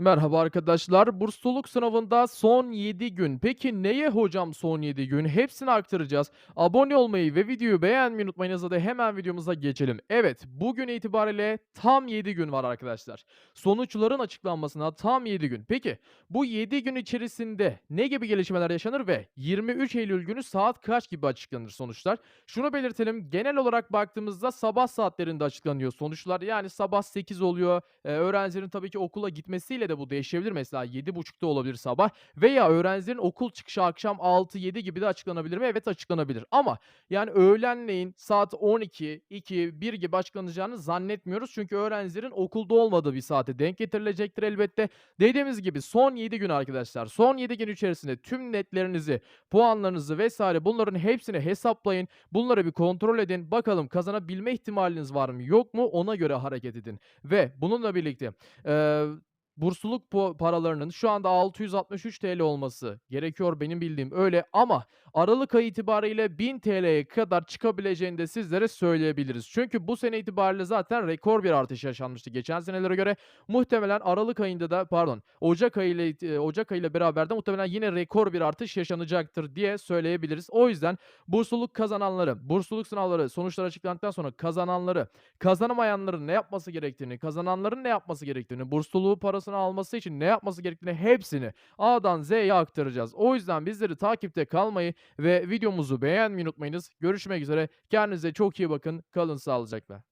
Merhaba arkadaşlar. Bursluluk sınavında son 7 gün. Peki neye hocam son 7 gün? Hepsini aktaracağız. Abone olmayı ve videoyu beğenmeyi unutmayınız. Hadi hemen videomuza geçelim. Evet, bugün itibariyle tam 7 gün var arkadaşlar. Sonuçların açıklanmasına tam 7 gün. Peki bu 7 gün içerisinde ne gibi gelişmeler yaşanır ve 23 Eylül günü saat kaç gibi açıklanır sonuçlar? Şunu belirtelim. Genel olarak baktığımızda sabah saatlerinde açıklanıyor sonuçlar. Yani sabah 8 oluyor. Ee, öğrencilerin tabii ki okula gitmesiyle de bu değişebilir. Mesela 7.30'da olabilir sabah veya öğrencilerin okul çıkışı akşam 6-7 gibi de açıklanabilir mi? Evet açıklanabilir. Ama yani öğlenleyin saat 12, 2, 1 gibi açıklanacağını zannetmiyoruz. Çünkü öğrencilerin okulda olmadığı bir saate denk getirilecektir elbette. Dediğimiz gibi son 7 gün arkadaşlar. Son 7 gün içerisinde tüm netlerinizi, puanlarınızı vesaire bunların hepsini hesaplayın. Bunları bir kontrol edin. Bakalım kazanabilme ihtimaliniz var mı yok mu ona göre hareket edin. Ve bununla birlikte eee bursluluk paralarının şu anda 663 TL olması gerekiyor benim bildiğim öyle ama aralık ayı itibariyle 1000 TL'ye kadar çıkabileceğini de sizlere söyleyebiliriz. Çünkü bu sene itibariyle zaten rekor bir artış yaşanmıştı geçen senelere göre. Muhtemelen aralık ayında da pardon Ocak ayı ile eee, Ocak ayı ile beraber de muhtemelen yine rekor bir artış yaşanacaktır diye söyleyebiliriz. O yüzden bursluluk kazananları, bursluluk sınavları sonuçları açıklandıktan sonra kazananları, kazanamayanların ne yapması gerektiğini, kazananların ne yapması gerektiğini, bursluluğu parasını alması için ne yapması gerektiğini hepsini A'dan Z'ye aktaracağız. O yüzden bizleri takipte kalmayı ve videomuzu beğenmeyi unutmayınız. Görüşmek üzere. Kendinize çok iyi bakın. Kalın sağlıcakla.